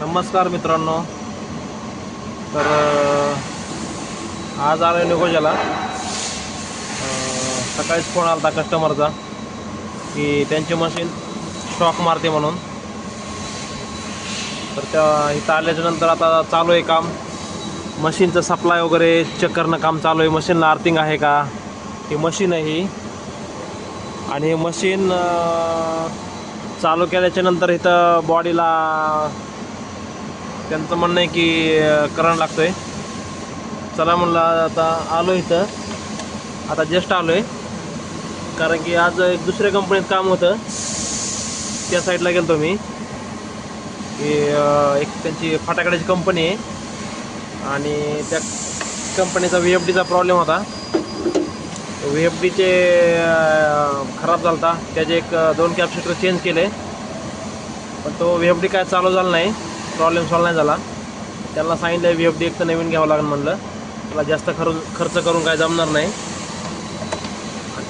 नमस्कार मित्रांनो. तर आज आलो निघोजाला सकाळीच फोन आला होता कस्टमरचा की त्यांची मशीन शॉक मारते म्हणून. तर त्या इथं आल्याच्यानंतर आता चालू आहे काम. मशीनचं सप्लाय वगैरे चेक करणं काम चालू आहे. मशीनला आर्थिंग आहे का? ही मशीन आहे ही. आणि मशीन चालू केल्याच्यानंतर इथं बॉडीला त्यांचं म्हणणं आहे की करंट लागतो आहे चला म्हणलं आता आलो इथं. आता जस्ट आलो आहे कारण की आज एक दुसऱ्या कंपनीत काम होतं. त्या साईडला गेलो मी. की एक त्यांची फटाकड्याची कंपनी आहे. आणि त्या कंपनीचा व्ही एफ डीचा प्रॉब्लेम होता. व्ही एफ डीचे खराब झाला होता त्याचे एक दोन कॅपॅसिटर चेंज केले. पण तो व्ही एफ डी काय चालू झाला नाही. प्रॉब्लेम सॉल्व नाही झाला. त्यांना सांगितलं व्ही एफ डी एक तर नवीन घ्यावं लागेल म्हणलं. त्याला जास्त खर्च खर्च करून काय जमणार नाही.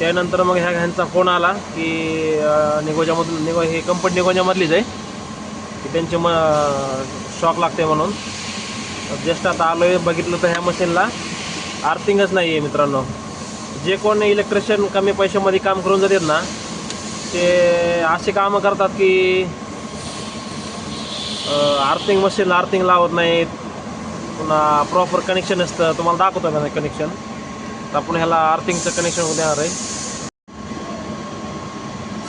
त्यानंतर मग ह्या ह्यांचा फोन आला की निगोजामधून निगो हे कंपनी निगोजामधलीच आहे. की त्यांचे म शॉक लागते म्हणून. जस्ट आता आलो आहे बघितलं तर ह्या मशीनला आर्थिंगच नाही आहे मित्रांनो. जे कोण इलेक्ट्रिशियन कमी पैशामध्ये काम करून जातात ना ते असे कामं करतात की आर्थिंग मशीन आर्थिंग लावत नाहीत. पुन्हा प्रॉपर कनेक्शन असतं. तुम्हाला दाखवतो का कनेक्शन तर आपण ह्याला आर्थिंगचं कनेक्शन देणार आहे.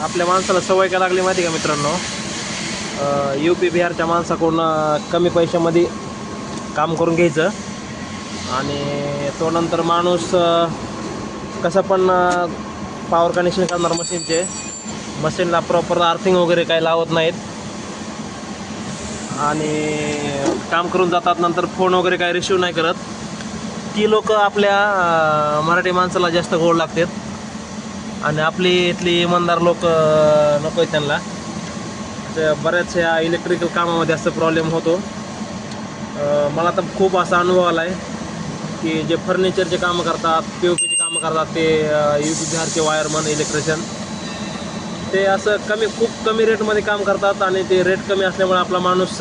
आपल्या माणसाला सवय काय लागली माहिती का मित्रांनो? यू पी बिहारच्या माणसाकडून कमी पैशामध्ये काम करून घ्यायचं. आणि तो नंतर माणूस कसं पण पॉवर कनेक्शन करणार मशीनचे मशीनला प्रॉपर आर्थिंग वगैरे काही लावत नाहीत. आणि काम करून जातात नंतर फोन वगैरे काही रिसिव्ह नाही करत. ती लोक आपल्या मराठी माणसाला जास्त गोड लागतात. आणि आपली इथली इमानदार लोक नको आहेत त्यांना. ते बऱ्याच ह्या इलेक्ट्रिकल कामामध्ये असं प्रॉब्लेम होतो. मला तर खूप असा अनुभव आला आहे की जे फर्निचरचे कामं करतात पी ओ पीचे कामं करतात ते यू पी बिहारचे वायरमन इलेक्ट्रिशियन ते असं कमी खूप कमी रेटमध्ये काम करतात आणि ते रेट कमी असल्यामुळे आपला माणूस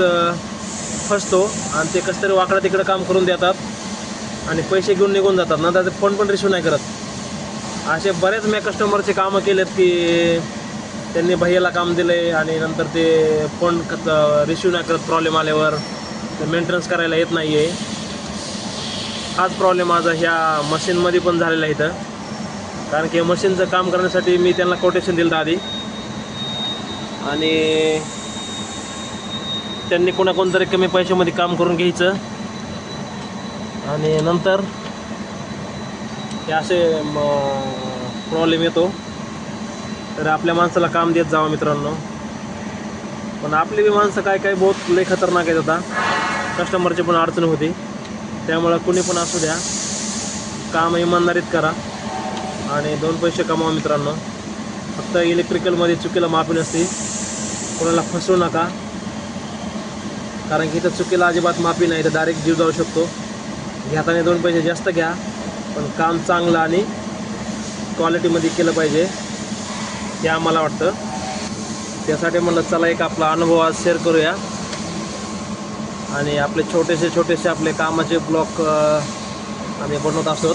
फसतो आणि ते कसं तरी वाकडं तिकडं काम करून देतात आणि पैसे घेऊन निघून जातात. नंतर ते फोन पण रिसिव्ह नाही करत. असे बरेच मी कस्टमरचे कामं केलेत की त्यांनी भैयाला काम दिले आणि नंतर ते फोन रिसिव्ह नाही करत प्रॉब्लेम आल्यावर. ते मेंटेनन्स करायला येत नाही आहे हाच प्रॉब्लेम माझा ह्या मशीनमध्ये पण झालेला आहे इथं. कारण की मशीनचं काम करण्यासाठी मी त्यांना कोटेशन दिलं होतं आधी. आणि त्यांनी कोणाकोणतरी कमी पैशामध्ये काम करून घ्यायचं. आणि नंतर हे असे प्रॉब्लेम येतो. तर आपल्या माणसाला काम देत जावं मित्रांनो. पण आपली बी माणसं काय काय बहुत लय खतरनाक आहेत आता. कस्टमरची पण अडचण होती. त्यामुळं कुणी पण असू द्या. काम इमानदारीत करा. आणि दोन पैसे कमावा मित्रांनो. फक्त इलेक्ट्रिकलमध्ये चुकीला माफी नसते. कोणाला फसवू नका. कारण की इथं चुकीला अजिबात माफी नाही तर डायरेक्ट जीव जाऊ शकतो. घेताना दोन पैसे जास्त घ्या पण काम चांगलं आणि क्वालिटीमध्ये केलं पाहिजे. हे आम्हाला वाटतं. त्यासाठी म्हणलं चला एक आपला अनुभव आज शेअर करूया. आणि आपले छोटेसे छोटेसे आपले कामाचे ब्लॉक आम्ही बनवत असतो.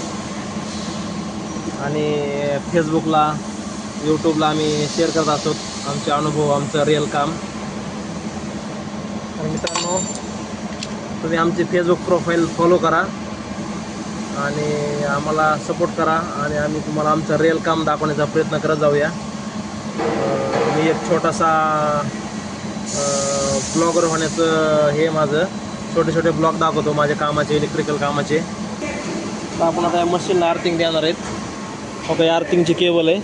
आणि फेसबुकला यूट्यूबला आम्ही शेअर करत असतो. आमचे अनुभव आमचं रिअल काम. तर मित्रांनो तुम्ही आमची फेसबुक प्रोफाईल फॉलो करा. आणि आम्हाला सपोर्ट करा. आणि आम्ही तुम्हाला आमचं रिअल काम दाखवण्याचा प्रयत्न करत जाऊया. मी एक छोटासा ब्लॉगर होण्याचं हे माझं. छोटे छोटे ब्लॉग दाखवतो माझ्या कामाचे इलेक्ट्रिकल कामाचे. तर आपण आता या मशीनला अर्थिंग देणार आहेत. हो या अर्थिंगची केबल आहे.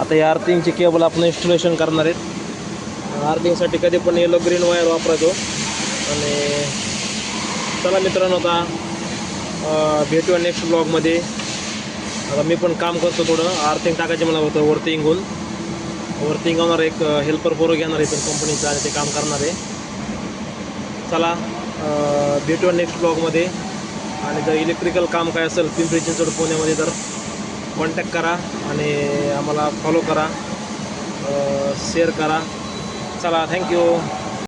आता या अर्थिंगची केबल आपण इन्स्टॉलेशन करणार आहेत. आर्थिंगसाठी कधी पण येलो ग्रीन वायर वापरायचो. आणि चला मित्रांनो आता भेटूया नेक्स्ट ब्लॉगमध्ये आता मी पण काम करतो थोडं. आर्थिंग टाकायचे मला होतं वरती इंगून वरती इंगवणार एक हेल्पर पोरं घेणार आहे पण कंपनीचं आणि ते काम करणार आहे. चला भेटूया नेक्स्ट ब्लॉगमध्ये आणि जर इलेक्ट्रिकल काम काय असेल पिंपरी चिंचवड पुण्यामध्ये तर. कॉन्टॅक्ट करा आणि आम्हाला फॉलो करा. शेअर करा. चला थँक्यू